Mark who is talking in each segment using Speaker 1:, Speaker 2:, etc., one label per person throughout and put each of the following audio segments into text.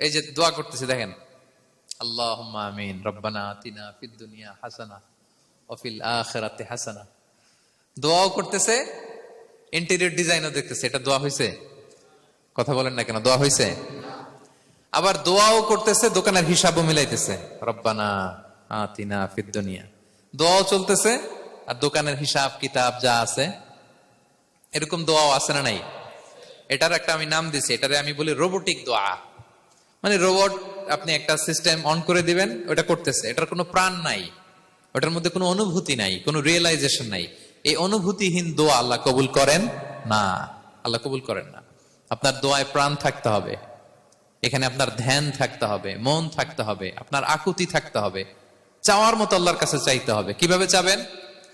Speaker 1: এই যে দোয়া করতেছে, দেখেন। আল্লাহ আমিন, রব্বানা আতিনা ফিদ দুনিয়া হাসানা অফিল আখেরাতে হাসানা। দোয়াও করতেছে ইন্টেরিয়র ডিজাইনও দেখতেছে। এটা দোয়া হয়েছে কথা বলেন না কেন, দোয়া হয়েছে আবার দোয়াও করতেছে, দোকানের হিসাবও মিলাইতেছে। রব্বানা আতিনা ফিদ দুনিয়া। দোয়াও চলতেছে, আর দোকানের হিসাব, কিতাব যা আছে, এরকম দোয়াও আছে না নাই? এটার একটা আমি নাম দিছি, এটারে আমি বলি রোবোটিক দোয়া। মানে রোবট আপনি একটা সিস্টেম অন করে দিবেন, ওটা করতেছে। এটার কোনো প্রাণ নাই। ওটার মধ্যে কোনো অনুভূতি নাই, কোনো রিয়েলাইজেশন নাই। এই অনুভূতিহীন দোয়া আল্লাহ কবুল করেন? না, আল্লাহ কবুল করেন না। আপনার দোয়ায় প্রাণ থাকতে হবে। এখানে আপনার ধ্যান থাকতে হবে, মন থাকতে হবে, আপনার আকুতি থাকতে হবে। চাওয়ার মতো আল্লাহর কাছে চাইতে হবে। কীভাবে চাবেন?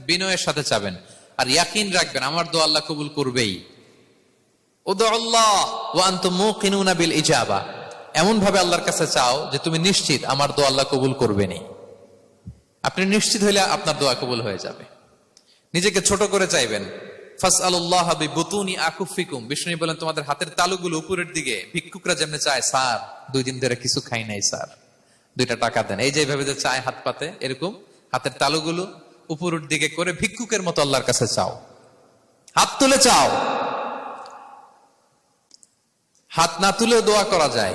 Speaker 1: বিনয়ের সাথে চাবেন। আর ইয়াকিন রাখবেন, আমার দোয়া আল্লাহ কবুল করবেই। এমন ভাবে আল্লাহর কাছে চাও যে তুমি নিশ্চিত আমার দোয়া আল্লাহ কবুল করবেনি আপনি নিশ্চিত হইলে আপনার দোয়া কবুল হয়ে যাবে। নিজেকে ছোট করে চাইবেন। ফাস আল্লাহ বুতুনি আকুফিকুম। বিষ্ণু বলেন, তোমাদের হাতের তালুগুলো উপরের দিকে, ভিক্ষুকরা যেমনি চায় দুই দিন ধরে কিছু খাই নাই দুইটা টাকা দেন। এই যে এইভাবে যে চায় হাত পাতে, এরকম হাতের তালুগুলো উপরের দিকে করে ভিক্ষুকের মতো আল্লাহর কাছে চাও। হাত তুলে চাও। হাত না তুলেও দোয়া করা যায়।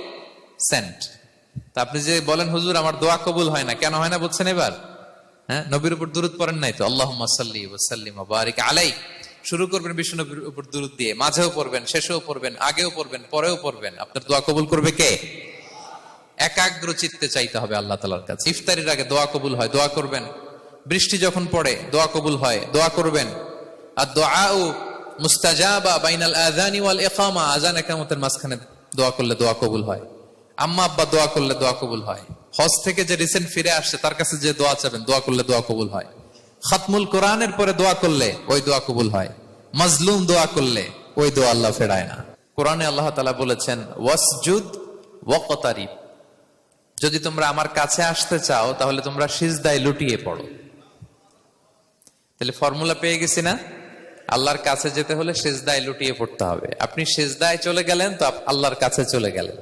Speaker 1: সেন্ট তা আপনি যে বলেন, হুজুর, আমার দোয়া কবুল হয় না। কেন হয় না বুঝছেন এবার? হ্যাঁ নবীর উপর দূরত পড়েন নাই তো? আল্লাহ সাল্লি ওসাল্লিম আলাই শুরু করবেন বিশ্ব নবীর উপর দূরত দিয়ে। মাঝেও পড়বেন, শেষেও পড়বেন, আগেও পড়বেন, পরেও পড়বেন। আপনার দোয়া কবুল করবে কে? একাগ্র চিত্তে চাইতে হবে আল্লাহ তালার কাছে। ইফতারির আগে দোয়া কবুল হয়, দোয়া করবেন। বৃষ্টি যখন পড়ে, দোয়া কবুল হয়, দোয়া করবেন। আর দোয়া ও মুস্তাজাবা বাইনাল আযানি ওয়াল ইকামা, আযান ইকামতের মাঝখানে দোয়া করলে দোয়া কবুল হয়। আম্মা আব্বা দোয়া করলে দোয়া কবুল হয়। হজ থেকে যে রিসেন্ট ফিরে আসছে, তার কাছে যে দোয়া চাবেন, দোয়া করলে দোয়া কবুল হয়। খাতমুল কোরআনের পরে দোয়া করলে ওই দোয়া কবুল হয়। মাজলুম দোয়া করলে ওই দোয়া আল্লাহ ফেরায় না। কোরআনে আল্লাহ তালা বলেছেন, ওয়াসজুদ ওয়াকতারিব। যদি তোমরা আমার কাছে আসতে চাও, তাহলে তোমরা সিজদায় লুটিয়ে পড়ো। তাহলে ফর্মুলা পেয়ে গেছি না? আল্লাহর কাছে যেতে হলে সেজদায় লুটিয়ে পড়তে হবে। আপনি সেজদায় চলে গেলেন, তো আল্লাহর কাছে চলে গেলেন।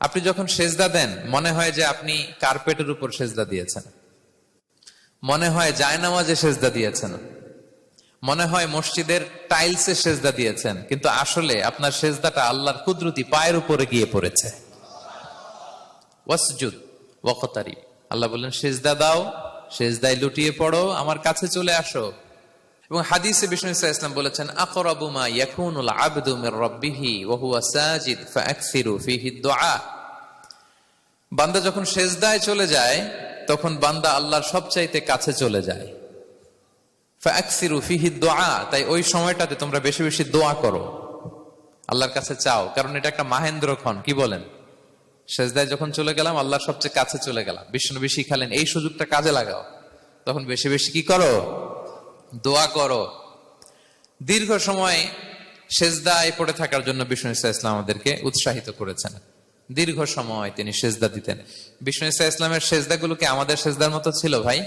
Speaker 1: আপনি যখন সেজদা দেন, মনে হয় যে আপনি কার্পেটের উপর সেজদা দিয়েছেন। মনে হয় জায়নামাজে সেজদা দিয়েছেন। মনে হয় মসজিদের টাইলসে সেজদা দিয়েছেন। কিন্তু আসলে আপনার সেজদাটা আল্লাহর কুদরতি পায়ের উপরে গিয়ে পড়েছে। ওয়াসজুদ ওয়াকতারি আল্লাহ বললেন, সেজদা দাও, সেজদায় লুটিয়ে পড়ো, আমার কাছে চলে আসো। এবং হাদিসে বিষ্ণু ইসা ইসলাম বলেছেন, আকরাবু মা ইয়াকুনুল আবদু মির রাব্বিহি ওয়া হুয়া সাজিদ ফাআকসিরু ফিহি দুআ। বান্দা যখন সেজদায় চলে যায়, তখন বান্দা আল্লাহর সবচাইতে কাছে চলে যায়। ফাআকসিরু ফিহি দুআ, তাই ওই সময়টাতে তোমরা বেশি বেশি দোয়া করো। আল্লাহর কাছে চাও, কারণ এটা একটা মাহেন্দ্র ক্ষণ, কি বলেন? সেজদায় যখন চলে গেলাম, আল্লাহর সবচেয়ে কাছে চলে গেলাম। বিষ্ণু বেশি খালেন এই সুযোগটা কাজে লাগাও। তখন বেশি বেশি কি করো? দোয়া করো। দীর্ঘ সময় সেজদায় পড়ে থাকার জন্য বিষ্ণু ইসা ইসলাম আমাদেরকে উৎসাহিত করেছেন। দীর্ঘ সময় তিনি সেজদা দিতেন। বিষ্ণু ইসা ইসলামের সেজদাগুলোকে আমাদের সেজদার মতো ছিল ভাই?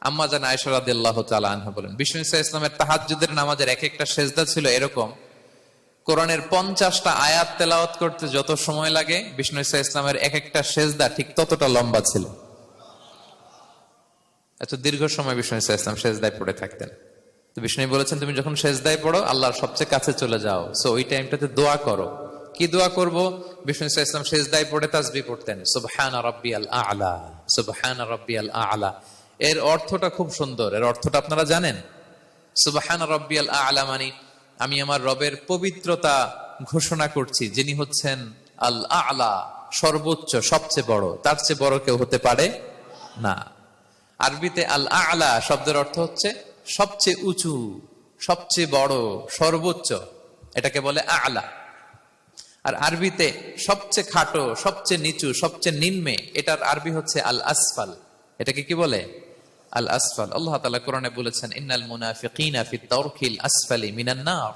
Speaker 1: আম্মা জান আয়সরাদিল্লাহ আনহা বলেন, বিষ্ণু ইসা ইসলামের তাহাজুদের নামাজের এক একটা সেজদা ছিল এরকম। কোরআনের পঞ্চাশটা আয়াত তেলাওয়াত করতে যত সময় লাগে, বিষ্ণু ইসা ইসলামের এক একটা সেজদা ঠিক ততটা লম্বা ছিল। এত দীর্ঘ সময় বিষ্ণু ইসা ইসলাম সেজদায় পড়ে থাকতেন। তো বিষ্ণু বলেছেন, তুমি যখন সেজদায় পড়ো, আল্লাহর সবচেয়ে কাছে চলে যাও। সো ওই টাইমটাতে দোয়া করো। কি দোয়া করব? বিষ্ণু ইসা ইসলাম সেজদায় পড়ে তাসবি পড়তেন, সুবহান রব্বি আল আলা সুবহান রব্বি আল। আলা এর অর্থটা খুব সুন্দর। এর অর্থটা আপনারা জানেন? সুবহান রব্বি আল আলা মানে আমি আমার রবের পবিত্রতা ঘোষণা করছি, যিনি হচ্ছেন আল আলা সর্বোচ্চ, সবচেয়ে বড়। তার চেয়ে বড় কেউ হতে পারে না। আরবিতে আল আলা শব্দের অর্থ হচ্ছে সবচেয়ে উঁচু, সবচেয়ে বড়, সর্বোচ্চ। এটাকে বলে আলা। আর আরবিতে সবচেয়ে খাটো, সবচেয়ে নিচু, সবচেয়ে নিম্নে, এটার আরবি হচ্ছে আল আসফাল এটাকে কি বলে? আল আসফাল আল্লাহ তালা কোরআনে বলেছেন, ইন্নাল মুনাফিকিনা ফি তাওরকিল আসফালি মিনান নার।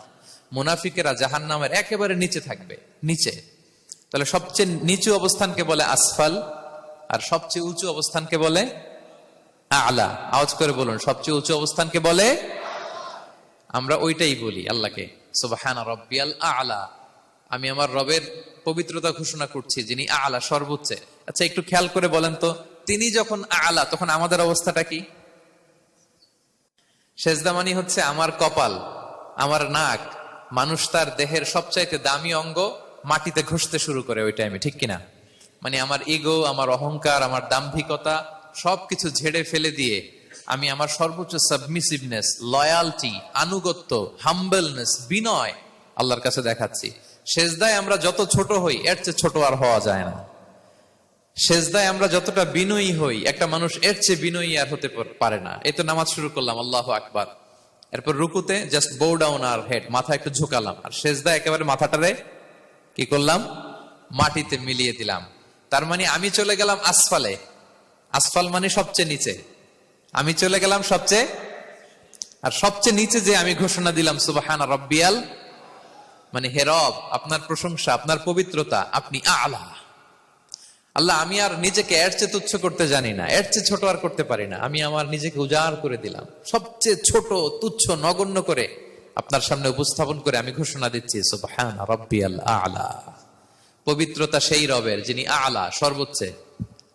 Speaker 1: মুনাফিকেরা জাহান্নামের একেবারে নিচে থাকবে, নিচে। তাহলে সবচেয়ে নিচু অবস্থানকে বলে আসফাল, আর সবচেয়ে উঁচু অবস্থানকে বলে আলা। আওয়াজ করে বলুন, সবচেয়ে উঁচু অবস্থানকে বলে? আমরা ওইটাই বলি আল্লাহকে। সুবহানা রব্বিয়াল আলা। আমি আমার রবের পবিত্রতা ঘোষণা করছি, যিনি আলা, সর্বোচ্চ। আচ্ছা একটু খেয়াল করে বলেন তো, তিনি যখন আলা, তখন আমাদের অবস্থাটা কি? সেজদামানি হচ্ছে আমার কপাল, আমার নাক, মানুষ তার দেহের সবচাইতে দামি অঙ্গ মাটিতে ঘষতে শুরু করে ওই টাইমে ঠিক কিনা? মানে আমার ইগো আমার অহংকার, আমার দাম্ভিকতা সবকিছু ঝেড়ে ফেলে দিয়ে আমি আমার সর্বোচ্চ সাবমিসিভনেস লয়ালটি আনুগত্য হাম্বলনেস বিনয় আল্লাহর কাছে দেখাচ্ছি। সেজদায় আমরা যত ছোট হই, এর চেয়ে ছোট আর হওয়া যায় না। সেজদায় আমরা যতটা বিনয়ী হই, একটা মানুষ এর চেয়ে বিনয়ী আর হতে পারে না। এই তো নামাজ শুরু করলাম, আল্লাহ আকবার। এরপর রুকুতে জাস্ট বো ডাউন আর হেড মাথা একটু ঝুঁকালাম। আর সেজদা একেবারে মাথাটারে কি করলাম? মাটিতে মিলিয়ে দিলাম। তার মানে আমি চলে গেলাম আসফালে। আসফাল মানে সবচেয়ে নিচে। আমি চলে গেলাম সবচেয়ে আর সবচেয়ে নিচে যে আমি ঘোষণা দিলাম, সুবাহানা রব্বিয়াল মানে হে রব, আপনার প্রশংসা, আপনার পবিত্রতা, আপনি আলা। আল্লাহ, আমি আর নিজেকে এর চেয়ে তুচ্ছ করতে জানি না, এর চেয়ে ছোট আর করতে পারি না। আমি আমার নিজেকে উজাড় করে দিলাম। সবচেয়ে ছোট, তুচ্ছ, নগণ্য করে আপনার সামনে উপস্থাপন করে আমি ঘোষণা দিচ্ছি, সুবহান রব্বিয়াল আলা। পবিত্রতা সেই রবের যিনি আলা, সর্বোচ্চে।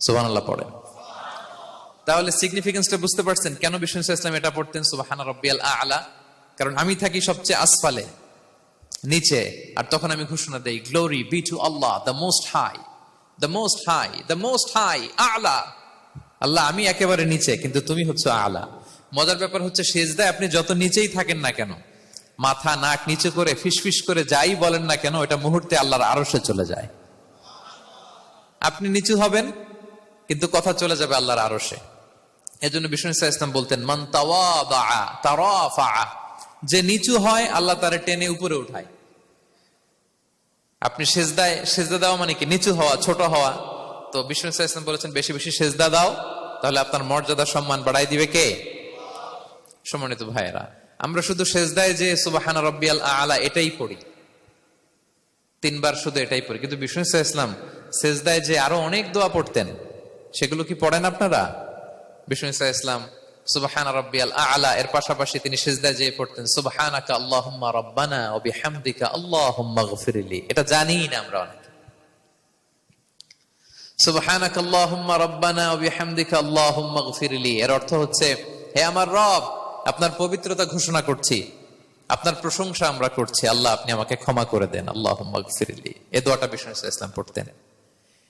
Speaker 1: সুবহান আল্লাহ পড়েন। তাহলে সিগনিফিকেন্সটা বুঝতে পারছেন কেন বিষ্ণু ইসলাম এটা পড়তেন? সুবাহানা রব্বিয়াল আলা। কারণ আমি থাকি সবচেয়ে আসফালে, নিচে। আর তখন আমি ঘোষণা দেই glory be to Allah the most high the most high the most high আলা। আল্লাহ, আমি একেবারে নিচে, কিন্তু তুমি হচ্ছে আলা। মজার ব্যাপার হচ্ছে, সেজদায় আপনি যত নিচেই থাকেন না কেন, মাথা, নাক নিচে করে, ফিসফিস করে যাই বলেন না কেন এটা মুহূর্তে আল্লাহর আরসে চলে যায়। আপনি নিচু হবেন, কিন্তু কথা চলে যাবে আল্লাহর আরসে এজন্য বিষ্ণু ইসলাম বলতেন, মান তাওয়া যে নিচু হয়, আল্লাহ তারে টেনে উপরে উঠায়। আপনি সেজদায়, সেজদা দেওয়া মানে কি? নিচু হওয়া, ছোট হওয়া। তো বিষ্ণু ইসা ইসলাম বলেছেন, বেশি বেশি সেজদা দাও, তাহলে আপনার মর্যাদা সম্মান বাড়াই দিবে কে? সম্মানিত ভাইয়েরা, আমরা শুধু সেজদায় যে, সুবাহানা রব্বিয়াল আলা এটাই পড়ি। তিনবার শুধু এটাই পড়ি। কিন্তু বিষ্ণু ইসলাম সেজদায় যে আরও অনেক দোয়া পড়তেন, সেগুলো কি পড়েন আপনারা? বিষ্ণু ইসা ইসলাম, সুবহান আলা, এর পাশাপাশি তিনি সিজদায় যেয়ে পড়তেন, সুবহানাকা আল্লাহুম্মা রব্বানা ওয়া বিহামদিকা আল্লাহুম্মা এটা জানি না আমরা আল্লাহুম্মা রব্বানা ওয়া বিহামদিকা আল্লাহুম্মা এর অর্থ হচ্ছে, হে আমার রব, আপনার পবিত্রতা ঘোষণা করছি, আপনার প্রশংসা আমরা করছি। আল্লাহ, আপনি আমাকে ক্ষমা করে দেন। আল্লাহ গফিরলি এই দোয়াটা বিষ্ণু ইসলাম পড়তেন।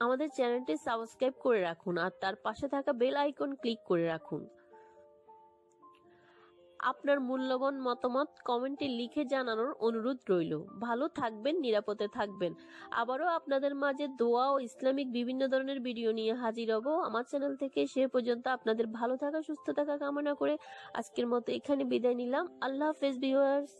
Speaker 2: আমাদের চ্যানেলটি সাবস্ক্রাইব করে রাখুন আর তার পাশে থাকা বেল আইকন ক্লিক করে রাখুন। আপনার মূল্যবান মতামত কমেন্টে লিখে জানানোর অনুরোধ রইল। ভালো থাকবেন, নিরাপদে থাকবেন। আবারও আপনাদের মাঝে দোয়া ও ইসলামিক বিভিন্ন ধরনের ভিডিও নিয়ে হাজির হব। আমার চ্যানেল থেকে সে পর্যন্ত আপনাদের ভালো থাকা, সুস্থ থাকা কামনা করে আজকের মতো এখানে বিদায় নিলাম। আল্লাহ হাফেজ ভিউয়ার্স